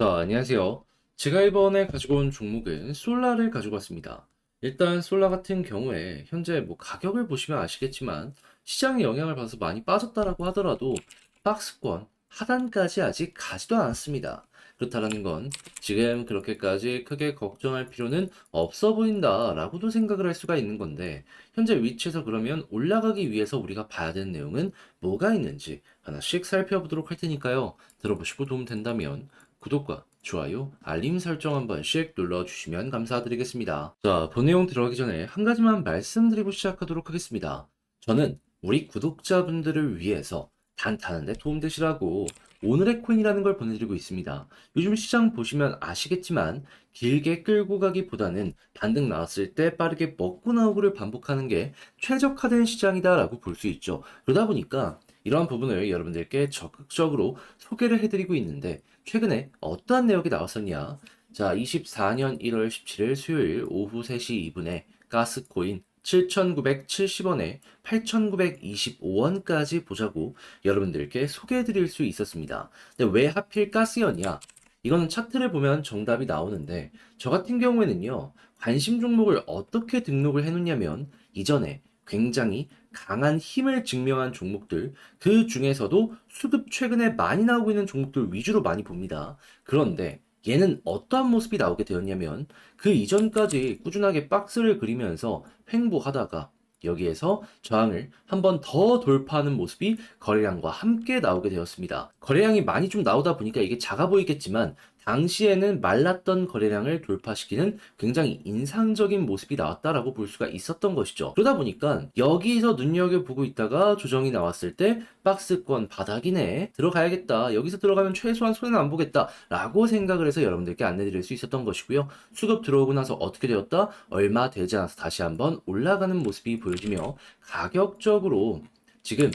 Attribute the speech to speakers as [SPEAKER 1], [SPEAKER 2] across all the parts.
[SPEAKER 1] 자, 안녕하세요. 제가 이번에 가지고 온 종목은 솔라를 가지고 왔습니다. 일단 솔라 같은 경우에 현재 뭐 가격을 보시면 아시겠지만 시장의 영향을 받아서 많이 빠졌다라고 하더라도 박스권 하단까지 아직 가지도 않았습니다. 그렇다라는 건 지금 그렇게까지 크게 걱정할 필요는 없어 보인다라고도 생각을 할 수가 있는 건데 현재 위치에서 그러면 올라가기 위해서 우리가 봐야 되는 내용은 뭐가 있는지 하나씩 살펴보도록 할 테니까요. 들어보시고 도움 된다면 구독과 좋아요, 알림 설정 한 번씩 눌러주시면 감사드리겠습니다. 자, 본 내용 들어가기 전에 한 가지만 말씀드리고 시작하도록 하겠습니다. 저는 우리 구독자분들을 위해서 단타는데 도움되시라고 오늘의 코인이라는 걸 보내드리고 있습니다. 요즘 시장 보시면 아시겠지만 길게 끌고 가기보다는 반등 나왔을 때 빠르게 먹고 나오기를 반복하는 게 최적화된 시장이다라고 볼 수 있죠. 그러다 보니까 이러한 부분을 여러분들께 적극적으로 소개를 해드리고 있는데 최근에 어떠한 내역이 나왔었냐? 자, 24년 1월 17일 수요일 오후 3시 2분에 가스코인 7,970원에 8,925원까지 보자고 여러분들께 소개해 드릴 수 있었습니다. 근데 왜 하필 가스였냐? 이거는 차트를 보면 정답이 나오는데 저 같은 경우에는요. 관심 종목을 어떻게 등록을 해 놓냐면 이전에 굉장히 강한 힘을 증명한 종목들 그 중에서도 수급 최근에 많이 나오고 있는 종목들 위주로 많이 봅니다. 그런데 얘는 어떠한 모습이 나오게 되었냐면 그 이전까지 꾸준하게 박스를 그리면서 횡보하다가 여기에서 저항을 한 번 더 돌파하는 모습이 거래량과 함께 나오게 되었습니다. 거래량이 많이 좀 나오다 보니까 이게 작아 보이겠지만 당시에는 말랐던 거래량을 돌파시키는 굉장히 인상적인 모습이 나왔다라고 볼 수가 있었던 것이죠. 그러다 보니까 여기서 눈여겨보고 있다가 조정이 나왔을 때 박스권 바닥이네 들어가야겠다 여기서 들어가면 최소한 손해는 안 보겠다 라고 생각을 해서 여러분들께 안내드릴 수 있었던 것이고요. 수급 들어오고 나서 어떻게 되었다? 얼마 되지 않아서 다시 한번 올라가는 모습이 보여지며 가격적으로 지금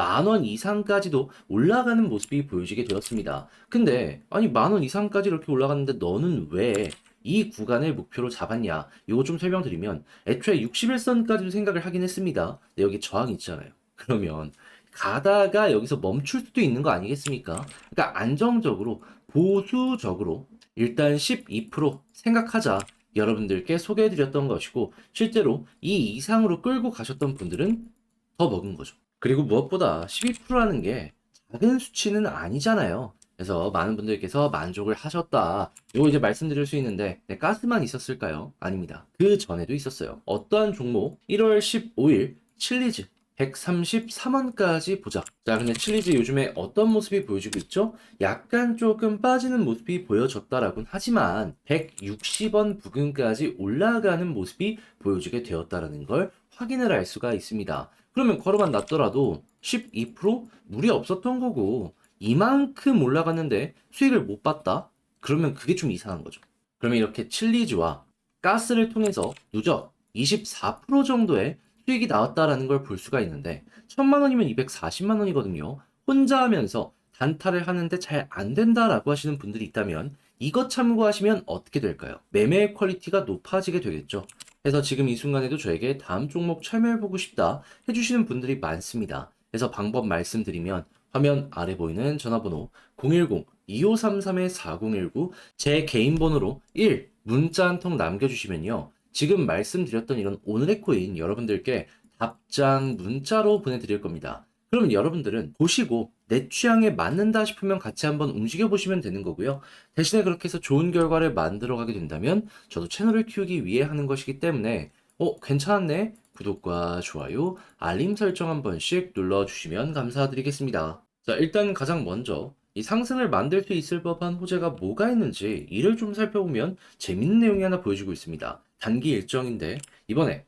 [SPEAKER 1] 만원 이상까지도 올라가는 모습이 보여지게 되었습니다. 근데 아니 만원 이상까지 이렇게 올라갔는데 너는 왜 이 구간을 목표로 잡았냐? 이거 좀 설명드리면 애초에 61선까지도 생각을 하긴 했습니다. 근데 여기 저항이 있잖아요. 그러면 가다가 여기서 멈출 수도 있는 거 아니겠습니까? 그러니까 안정적으로 보수적으로 일단 12% 생각하자. 여러분들께 소개해드렸던 것이고 실제로 이 이상으로 끌고 가셨던 분들은 더 먹은 거죠. 그리고 무엇보다 12%라는 게 작은 수치는 아니잖아요. 그래서 많은 분들께서 만족을 하셨다. 이거 이제 말씀드릴 수 있는데 네, 가스만 있었을까요? 아닙니다. 그 전에도 있었어요. 어떠한 종목 1월 15일 칠리즈 133원까지 보자. 자, 근데 칠리즈 요즘에 어떤 모습이 보여지고 있죠? 약간 조금 빠지는 모습이 보여졌다라고는 하지만 160원 부근까지 올라가는 모습이 보여지게 되었다라는 걸 확인을 할 수가 있습니다. 그러면 걸어만 놨더라도 12% 무리 없었던 거고 이만큼 올라갔는데 수익을 못 봤다? 그러면 그게 좀 이상한 거죠. 그러면 이렇게 칠리즈와 가스를 통해서 누적 24% 정도의 수익이 나왔다라는 걸 볼 수가 있는데 천만 원이면 240만 원이거든요. 혼자 하면서 단타를 하는데 잘 안 된다라고 하시는 분들이 있다면 이것 참고하시면 어떻게 될까요? 매매의 퀄리티가 높아지게 되겠죠. 그래서 지금 이 순간에도 저에게 다음 종목 참여해보고 싶다 해주시는 분들이 많습니다. 그래서 방법 말씀드리면 화면 아래 보이는 전화번호 010-2533-4019 제 개인 번호로 1 문자 한 통 남겨주시면요. 지금 말씀드렸던 이런 오늘의 코인 여러분들께 답장 문자로 보내드릴 겁니다. 그러면 여러분들은 보시고 내 취향에 맞는다 싶으면 같이 한번 움직여 보시면 되는 거고요. 대신에 그렇게 해서 좋은 결과를 만들어 가게 된다면 저도 채널을 키우기 위해 하는 것이기 때문에 어, 괜찮았네? 구독과 좋아요, 알림 설정 한 번씩 눌러 주시면 감사드리겠습니다. 자, 일단 가장 먼저 이 상승을 만들 수 있을 법한 호재가 뭐가 있는지 이를 좀 살펴보면 재밌는 내용이 하나 보여지고 있습니다. 단기 일정인데 이번에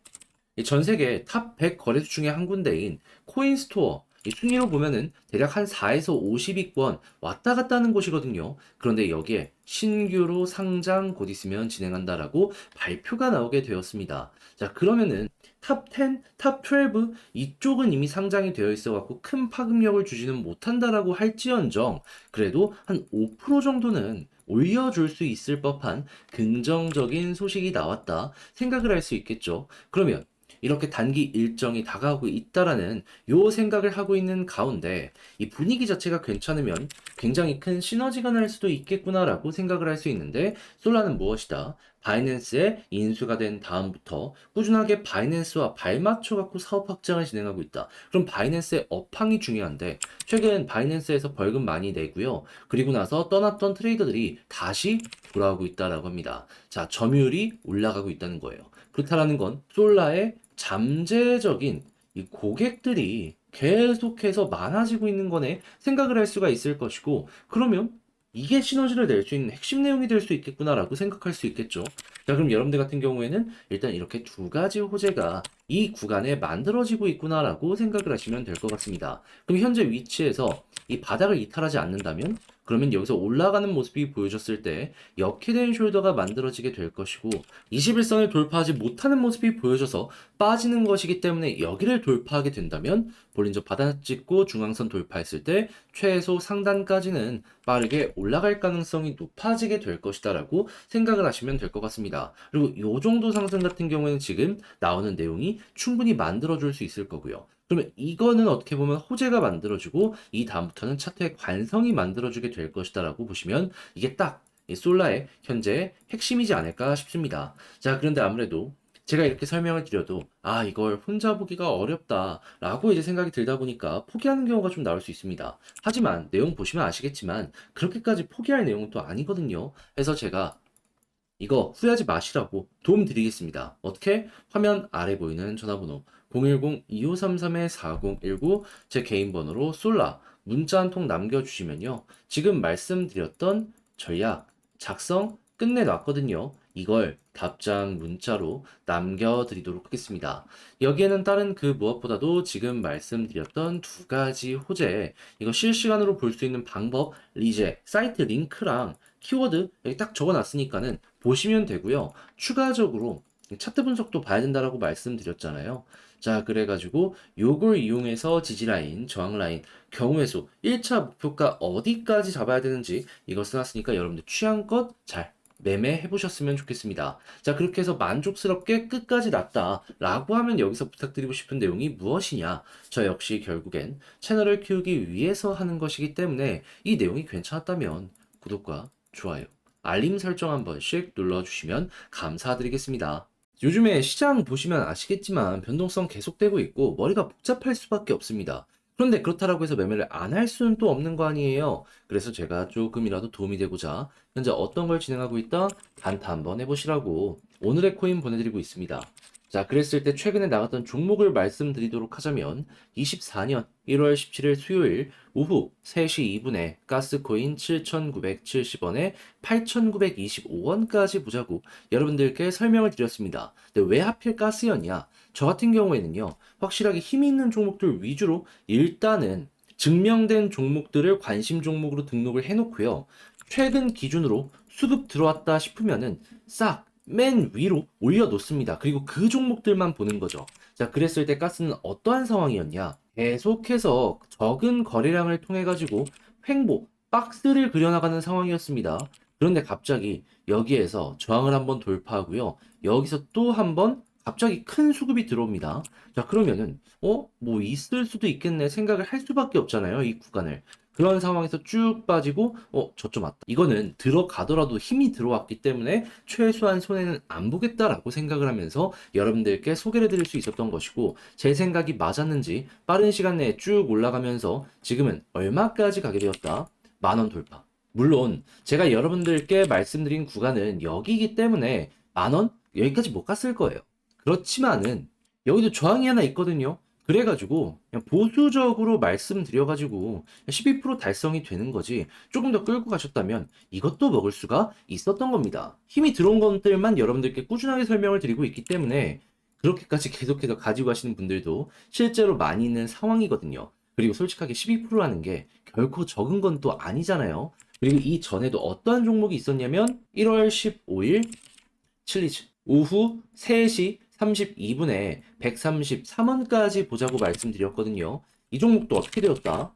[SPEAKER 1] 이전 세계 탑 100 거래소 중에 한 군데인 코인스토어 이 순위로 보면은 대략 한 4에서 50위권 왔다 갔다 하는 곳이거든요. 그런데 여기에 신규로 상장 곧 있으면 진행한다라고 발표가 나오게 되었습니다. 자, 그러면은 탑 10, 탑 12 이쪽은 이미 상장이 되어 있어 갖고 큰 파급력을 주지는 못한다라고 할지언정 그래도 한 5% 정도는 올려줄 수 있을 법한 긍정적인 소식이 나왔다 생각을 할 수 있겠죠. 그러면 이렇게 단기 일정이 다가오고 있다라는 요 생각을 하고 있는 가운데 이 분위기 자체가 괜찮으면 굉장히 큰 시너지가 날 수도 있겠구나라고 생각을 할 수 있는데 솔라는 무엇이다? 바이낸스에 인수가 된 다음부터 꾸준하게 바이낸스와 발맞춰 갖고 사업 확장을 진행하고 있다. 그럼 바이낸스의 업황이 중요한데 최근 바이낸스에서 벌금 많이 내고요. 그리고 나서 떠났던 트레이더들이 다시 돌아오고 있다라고 합니다. 자, 점유율이 올라가고 있다는 거예요. 그렇다라는 건 솔라의 잠재적인 이 고객들이 계속해서 많아지고 있는 거네 생각을 할 수가 있을 것이고 그러면 이게 시너지를 낼 수 있는 핵심 내용이 될 수 있겠구나라고 생각할 수 있겠죠. 자, 그럼 여러분들 같은 경우에는 일단 이렇게 두 가지 호재가 이 구간에 만들어지고 있구나라고 생각을 하시면 될 것 같습니다. 그럼 현재 위치에서 이 바닥을 이탈하지 않는다면 그러면 여기서 올라가는 모습이 보여졌을 때 역해된 숄더가 만들어지게 될 것이고 21선을 돌파하지 못하는 모습이 보여져서 빠지는 것이기 때문에 여기를 돌파하게 된다면 볼린저 바닥 찍고 중앙선 돌파했을 때 최소 상단까지는 빠르게 올라갈 가능성이 높아지게 될 것이다 라고 생각을 하시면 될 것 같습니다. 그리고 이 정도 상승 같은 경우에는 지금 나오는 내용이 충분히 만들어줄 수 있을 거고요. 그러면 이거는 어떻게 보면 호재가 만들어지고 이 다음부터는 차트의 관성이 만들어주게 될 것이다라고 보시면 이게 딱이 솔라의 현재 핵심이지 않을까 싶습니다. 자, 그런데 아무래도 제가 이렇게 설명을 드려도 아 이걸 혼자 보기가 어렵다라고 이제 생각이 들다 보니까 포기하는 경우가 좀 나올 수 있습니다. 하지만 내용 보시면 아시겠지만 그렇게까지 포기할 내용은 또 아니거든요. 그래서 제가 이거 후회하지 마시라고 도움 드리겠습니다. 어떻게? 화면 아래 보이는 전화번호 010-2533-4019 제 개인 번호로 솔라 문자 한 통 남겨주시면요. 지금 말씀드렸던 전략 작성 끝내놨거든요. 이걸 답장 문자로 남겨드리도록 하겠습니다. 여기에는 다른 그 무엇보다도 지금 말씀드렸던 두 가지 호재, 이거 실시간으로 볼 수 있는 방법, 리제, 사이트 링크랑 키워드 여기 딱 적어놨으니까는 보시면 되고요. 추가적으로 차트 분석도 봐야 된다라고 말씀드렸잖아요. 자, 그래가지고 요걸 이용해서 지지라인, 저항라인, 경우의 수, 1차 목표가 어디까지 잡아야 되는지 이걸 써놨으니까 여러분들 취향껏 잘 매매해 보셨으면 좋겠습니다. 자, 그렇게 해서 만족스럽게 끝까지 났다 라고 하면 여기서 부탁드리고 싶은 내용이 무엇이냐? 저 역시 결국엔 채널을 키우기 위해서 하는 것이기 때문에 이 내용이 괜찮았다면 구독과 좋아요, 알림 설정 한 번씩 눌러주시면 감사드리겠습니다. 요즘에 시장 보시면 아시겠지만 변동성 계속되고 있고 머리가 복잡할 수밖에 없습니다. 그런데 그렇다라고 해서 매매를 안 할 수는 또 없는 거 아니에요. 그래서 제가 조금이라도 도움이 되고자 현재 어떤 걸 진행하고 있다? 단타 한번 해보시라고 오늘의 코인 보내드리고 있습니다. 자, 그랬을 때 최근에 나갔던 종목을 말씀드리도록 하자면 24년 1월 17일 수요일 오후 3시 2분에 가스코인 7,970원에 8,925원까지 보자고 여러분들께 설명을 드렸습니다. 근데 왜 하필 가스였냐? 저 같은 경우에는요, 확실하게 힘이 있는 종목들 위주로 일단은 증명된 종목들을 관심 종목으로 등록을 해놓고요. 최근 기준으로 수급 들어왔다 싶으면은 싹 맨 위로 올려놓습니다. 그리고 그 종목들만 보는 거죠. 자, 그랬을 때 가스는 어떠한 상황이었냐? 계속해서 적은 거래량을 통해 가지고 횡보, 박스를 그려나가는 상황이었습니다. 그런데 갑자기 여기에서 저항을 한번 돌파하고요. 여기서 또 한번 갑자기 큰 수급이 들어옵니다. 자, 그러면은, 어? 뭐 있을 수도 있겠네 생각을 할 수밖에 없잖아요. 이 구간을. 그런 상황에서 쭉 빠지고, 어, 저쪽 맞다. 이거는 들어가더라도 힘이 들어왔기 때문에 최소한 손해는 안 보겠다라고 생각을 하면서 여러분들께 소개를 드릴 수 있었던 것이고, 제 생각이 맞았는지 빠른 시간 내에 쭉 올라가면서 지금은 얼마까지 가게 되었다? 만원 돌파. 물론, 제가 여러분들께 말씀드린 구간은 여기이기 때문에 만원? 여기까지 못 갔을 거예요. 그렇지만은 여기도 저항이 하나 있거든요. 그래가지고 그냥 보수적으로 말씀드려가지고 12% 달성이 되는 거지 조금 더 끌고 가셨다면 이것도 먹을 수가 있었던 겁니다. 힘이 들어온 것들만 여러분들께 꾸준하게 설명을 드리고 있기 때문에 그렇게까지 계속해서 가지고 가시는 분들도 실제로 많이 있는 상황이거든요. 그리고 솔직하게 12%라는 게 결코 적은 건 또 아니잖아요. 그리고 이 전에도 어떠한 종목이 있었냐면 1월 15일 칠리즈 오후 3시 32분에 133원까지 보자고 말씀드렸거든요. 이 종목도 어떻게 되었다?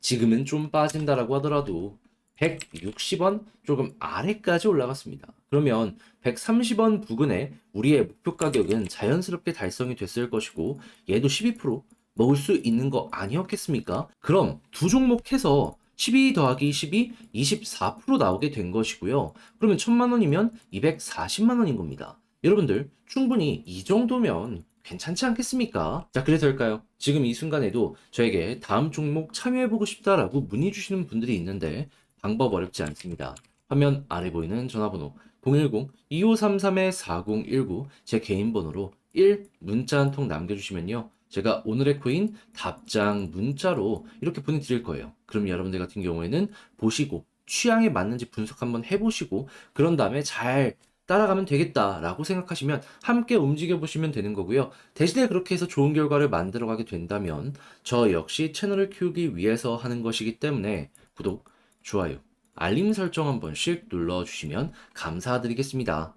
[SPEAKER 1] 지금은 좀 빠진다라고 하더라도 160원 조금 아래까지 올라갔습니다. 그러면 130원 부근에 우리의 목표 가격은 자연스럽게 달성이 됐을 것이고 얘도 12% 먹을 수 있는 거 아니었겠습니까? 그럼 두 종목 해서 12 더하기 12, 24% 나오게 된 것이고요. 그러면 1000만 원이면 240만 원인 겁니다. 여러분들 충분히 이 정도면 괜찮지 않겠습니까? 자, 그래서일까요? 지금 이 순간에도 저에게 다음 종목 참여해보고 싶다라고 문의 주시는 분들이 있는데 방법 어렵지 않습니다. 화면 아래 보이는 전화번호 010-2533-4019 제 개인 번호로 1 문자 한 통 남겨주시면요. 제가 오늘의 코인 답장 문자로 이렇게 보내드릴 거예요. 그럼 여러분들 같은 경우에는 보시고 취향에 맞는지 분석 한번 해보시고 그런 다음에 잘 따라가면 되겠다라고 생각하시면 함께 움직여 보시면 되는 거고요. 대신에 그렇게 해서 좋은 결과를 만들어 가게 된다면 저 역시 채널을 키우기 위해서 하는 것이기 때문에 구독, 좋아요, 알림 설정 한 번씩 눌러 주시면 감사드리겠습니다.